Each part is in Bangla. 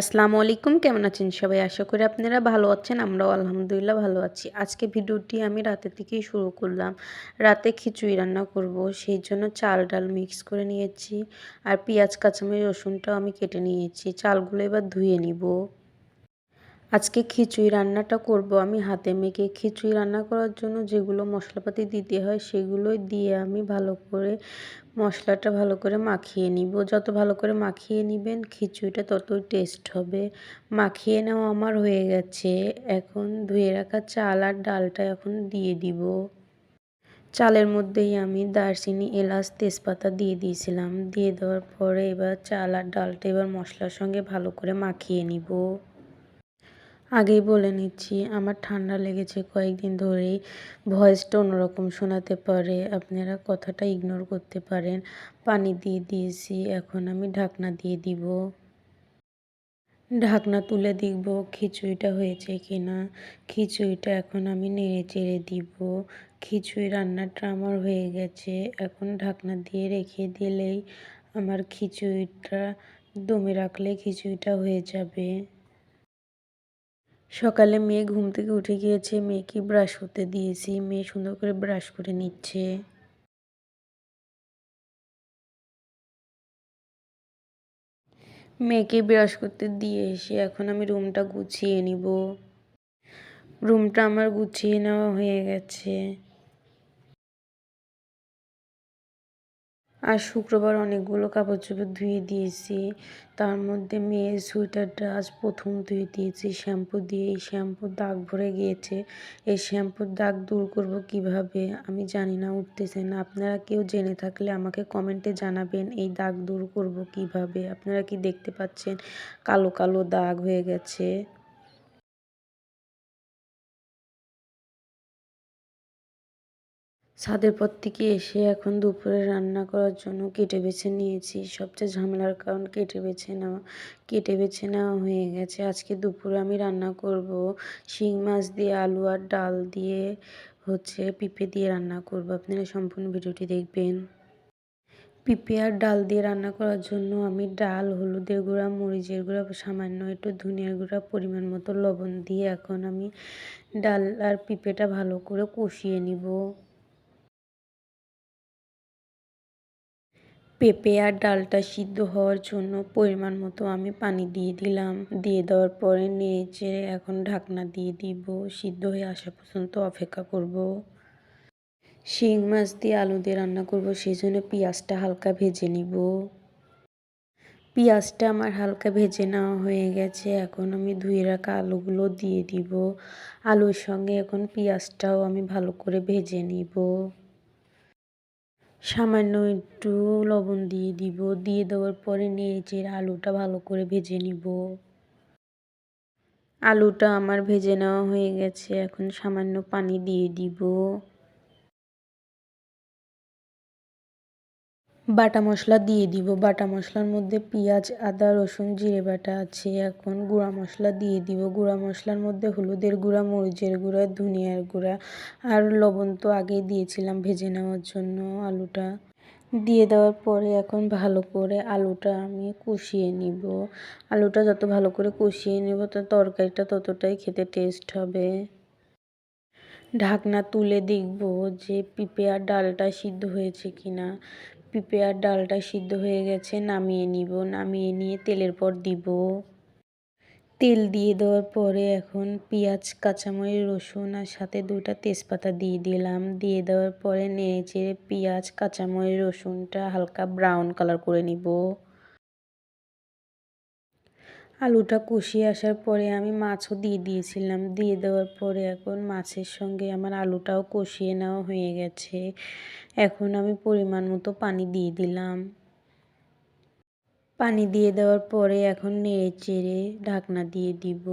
আসসালামু আলাইকুম, কেমন আছেন সবাই? আশা করি আপনারা ভালো আছেন, আমরাও আলহামদুলিল্লাহ ভালো আছি। আজকে ভিডিওটি আমি রাতে থেকেই শুরু করলাম। রাতে খিচুড়ি রান্না করব, সেই জন্য চাল ডাল মিক্স করে নিয়েছি। আর পেঁয়াজ, কাঁচামরিচ, রসুনটাও আমি কেটে নিয়েছি। চালগুলো এবার ধুয়ে নিব। আজকে খিচুড়ি রান্নাটা করব আমি হাতে মেখে। খিচুড়ি রান্না করার জন্য যেগুলো মশলাপাতি দিতে হয় সেগুলোই দিয়ে আমি ভালো করে মশলাটা ভালো করে মাখিয়ে নিব। যত ভালো করে মাখিয়ে নেবেন খিচুড়িটা ততই টেস্ট হবে। মাখিয়ে নেওয়া আমার হয়ে গেছে। এখন ধুয়ে রাখা চাল আর ডালটা এখন দিয়ে দিব। চালের মধ্যেই আমি দারচিনি, এলাচ, তেজপাতা দিয়ে দিয়েছিলাম। দিয়ে দেওয়ার পরে এবার চাল আর ডালটা এবার মশলার সঙ্গে ভালো করে মাখিয়ে নিব। আগেই বলে নিচ্ছি, আমার ঠান্ডা লেগেছে কয়েকদিন ধরেই। ভয়েসটা অন্যরকম শোনাতে পারে, আপনারা কথাটা ইগনোর করতে পারেন। পানি দিয়ে দিয়েছি, এখন আমি ঢাকনা দিয়ে দিব। ঢাকনা তুলে দেখব খিচুড়িটা হয়েছে কি না খিচুড়িটা এখন আমি নেড়ে চেড়ে দিব। খিচুড়ি রান্নাটা আমার হয়ে গেছে, এখন ঢাকনা দিয়ে রেখে দিলেই আমার খিচুড়িটা দমে রাখলে খিচুড়িটা হয়ে যাবে। সকালে মেয়ে ঘুম থেকে উঠে গিয়েছে, মেয়েকে ব্রাশ করতে দিয়েছি, মেয়ে সুন্দর করে ব্রাশ করে নিচ্ছে। মেয়েকে ব্রাশ করতে দিয়ে এসে এখন আমি রুমটা গুছিয়ে নিব। রুমটা আমার গুছিয়ে নেওয়া হয়ে গেছে। আর শুক্রবার অনেকগুলো কাপড় চোপড় ধুয়ে দিয়েছি। তার মধ্যে মেয়ের সোয়েটারটা আজ প্রথম ধুয়ে দিয়েছি। শ্যাম্পু দিয়ে এই শ্যাম্পুর দাগ ভরে গিয়েছে। এই শ্যাম্পুর দাগ দূর করব কীভাবে আমি জানি না, উঠতেছে না। আপনারা কেউ জেনে থাকলে আমাকে কমেন্টে জানাবেন, এই দাগ দূর করব কীভাবে। আপনারা কি দেখতে পাচ্ছেন? কালো কালো দাগ হয়ে গেছে। ছাদের পর থেকে এসে এখন দুপুরে রান্না করার জন্য কেটে বেছে নিয়েছি। সবচেয়ে ঝামেলার কারণ কেটে বেছে নেওয়া, কেটে বেছে নেওয়া হয়ে গেছে। আজকে দুপুরে আমি রান্না করব শিং মাছ দিয়ে আলু আর ডাল দিয়ে হচ্ছে পিঁপে দিয়ে রান্না করব। আপনারা সম্পূর্ণ ভিডিওটি দেখবেন। পিঁপে আর ডাল দিয়ে রান্না করার জন্য আমি ডাল, হলুদের গুঁড়া, মরিচের গুঁড়া, সামান্য একটু ধনিয়ার গুঁড়া, পরিমাণ মতো লবণ দিয়ে এখন আমি ডাল আর পিঁপেটা ভালো করে কষিয়ে নিব। পেঁপে আর ডালটা সিদ্ধ হওয়ার জন্য পরিমাণ মতো আমি পানি দিয়ে দিলাম। দিয়ে দেওয়ার পরে নেড়ে এখন ঢাকনা দিয়ে দিব। সিদ্ধ হয়ে আসা পর্যন্ত অপেক্ষা করব। শিং মাছ দিয়ে আলু দিয়ে রান্না করব সেই জন্য পেঁয়াজটা হালকা ভেজে নিব। পেঁয়াজটা আমার হালকা ভেজে নেওয়া হয়ে গেছে। এখন আমি ধুয়ে রাখা আলুগুলো দিয়ে দিব। আলুর সঙ্গে এখন পেঁয়াজটাও আমি ভালো করে ভেজে নিব। সামান্য একটু লবণ দিয়ে দিব। দিয়ে দেওয়ার পরে নেড়ে আলুটা ভালো করে ভেজে নিব। আলুটা আমার ভেজে নেওয়া হয়ে গেছে। এখন সামান্য পানি দিয়ে দিব। বাটা মশলা দিয়ে দিব। বাটা মশলার মধ্যে পেঁয়াজ, আদা, রসুন, জিরে বাটা আছে। এখন গুঁড়া মশলা দিয়ে দিব। গুঁড়া মশলার মধ্যে হলুদের গুঁড়া, মরিচের গুঁড়া, ধনিয়ার গুঁড়া আর লবণ তো আগেই দিয়েছিলাম ভেজে নেওয়ার জন্য আলুটা। দিয়ে দেওয়ার পরে এখন ভালো করে আলুটা আমি কষিয়ে নিব। আলুটা যত ভালো করে কষিয়ে নেব, তো তরকারিটা ততটাই খেতে টেস্ট হবে। ঢাকনা তুলে দেখব যে পিঁপে আর ডালটা সিদ্ধ হয়েছে কিনা। পিঁপে আর ডালটা সিদ্ধ হয়ে গেছে, নামিয়ে নিব। নামিয়ে নিয়ে তেলের পর দিব। তেল দিয়ে দেওয়ার পরে এখন পেঁয়াজ, কাঁচামরিচ, রসুন আর সাথে দুটা তেজপাতা দিয়ে দিলাম। দিয়ে দেওয়ার পরে নেড়ে চেড়ে পেঁয়াজ, কাঁচামরিচ, রসুনটা হালকা ব্রাউন কালার করে নিব। আলুটা কষিয়ে আসার পরে আমি মাছও দিয়ে দিয়েছিলাম। দিয়ে দেওয়ার পরে এখন মাছের সঙ্গে আমার আলুটাও কষিয়ে নেওয়া হয়ে গেছে। এখন আমি পরিমাণ মতো পানি দিয়ে দিলাম। পানি দিয়ে দেওয়ার পরে এখন নেড়ে চেড়ে ঢাকনা দিয়ে দিব।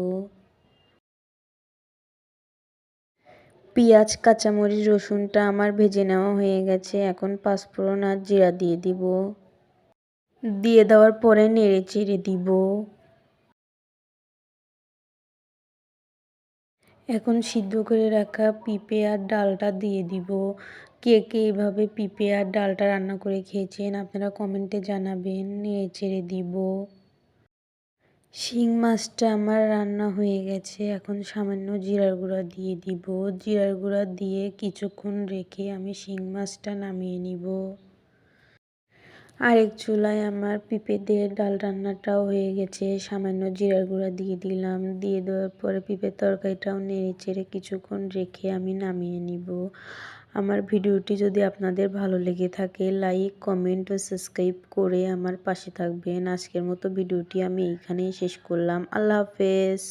পেঁয়াজ, কাঁচামরিচ, রসুনটা আমার ভেজে নেওয়া হয়ে গেছে। এখন পাঁচফোড়ন আর জিরা দিয়ে দিব। দিয়ে দেওয়ার পরে নেড়ে চেড়ে দিব। এখন সিদ্ধ করে রাখা পিঁপে আর ডালটা দিয়ে দিব। কে কে এভাবে পিঁপে আর ডালটা রান্না করে খেয়েছেন আপনারা কমেন্টে জানাবেন নেড়ে ছেড়ে দিব। শিং মাছটা আমার রান্না হয়ে গেছে, এখন সামান্য জিরার গুঁড়া দিয়ে দিব। জিরার গুঁড়া দিয়ে কিছুক্ষণ রেখে আমি শিং মাছটা নামিয়ে নিব। আরেক চুলায় আমার পিঁপে দিয়ে ডাল রান্নাটাও হয়ে গেছে। সামান্য জিরার গুঁড়া দিয়ে দিলাম। দিয়ে দেওয়ার পরে পিঁপের তরকারিটাও নেড়ে চেড়ে কিছুক্ষণ রেখে আমি নামিয়ে নিব। আমার ভিডিওটি যদি আপনাদের ভালো লেগে থাকে, লাইক, কমেন্ট ও সাবস্ক্রাইব করে আমার পাশে থাকবেন। আজকের মতো ভিডিওটি আমি এইখানেই শেষ করলাম। আল্লাহ হাফেজ।